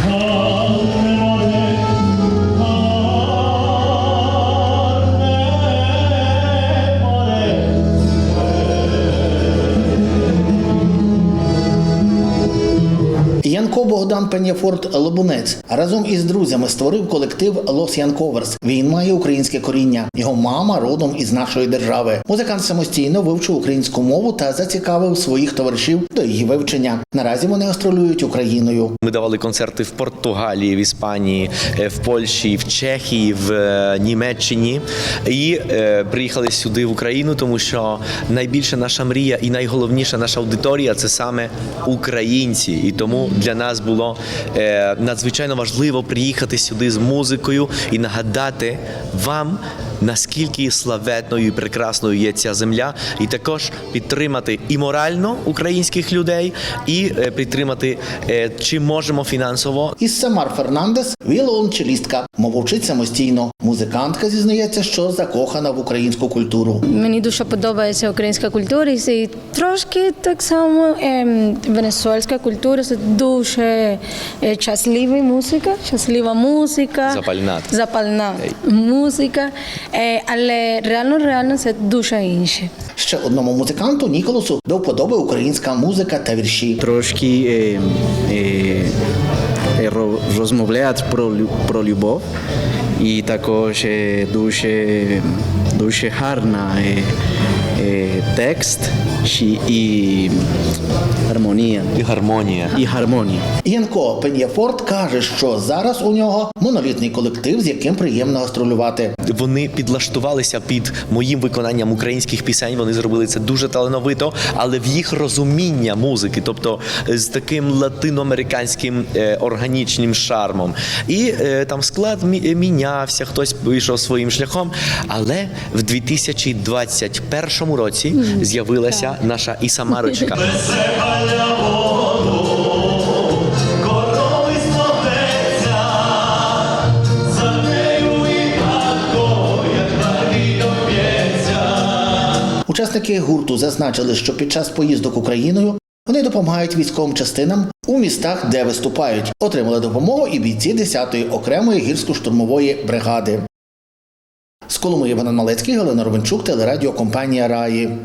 call. Янко Богдан Пеняфорт Лобунець разом із друзями створив колектив Лос Янковерс. Він має українське коріння. Його мама родом із нашої держави. Музикант самостійно вивчив українську мову та зацікавив своїх товаришів до її вивчення. Наразі вони гастролюють Україною. Ми давали концерти в Португалії, в Іспанії, е, в Польщі, в Чехії, в е, Німеччині і е, приїхали сюди в Україну, тому що найбільша наша мрія і найголовніша наша аудиторія це саме українці. І тому для нас було е, надзвичайно важливо приїхати сюди з музикою і нагадати вам. Наскільки славетною і прекрасною є ця земля, і також підтримати і морально українських людей, і е, підтримати е, чи можемо фінансово. Іссамар Фернандес віолончелістка. Мову вчить самостійно. Музикантка зізнається, що закохана в українську культуру. Мені дуже подобається українська культура і трошки так само ем, венесуельська культура. Це дуже е, щаслива музика, щаслива музика, Запальна. запальна музика. Е, але реально, реально це дуже інше. Ще одному музиканту Ніколасу до вподоби українська музика та вірші. трошки е, е, е, ро- розмовляють про, лю- про любов і також е, дуже, дуже гарна е, е, текст і, і гармонія. І гармонія. І гармонія. Янко Пенєфорт каже, що зараз у нього монолітний колектив, з яким приємно гастролювати. Вони підлаштувалися під моїм виконанням українських пісень. Вони зробили це дуже талановито, але в їх розуміння музики, тобто з таким латиноамериканським е, органічним шармом. І е, там склад мі- мінявся, хтось пішов своїм шляхом. Але в 2021 році з'явилася наша Ісамарочка. Учасники гурту зазначили, що під час поїздок Україною вони допомагають військовим частинам у містах, де виступають. Отримали допомогу і бійці 10-ї окремої гірсько-штурмової бригади. З Івана Іван Малецький, Галина Ровенчук, телерадіокомпанія Раї.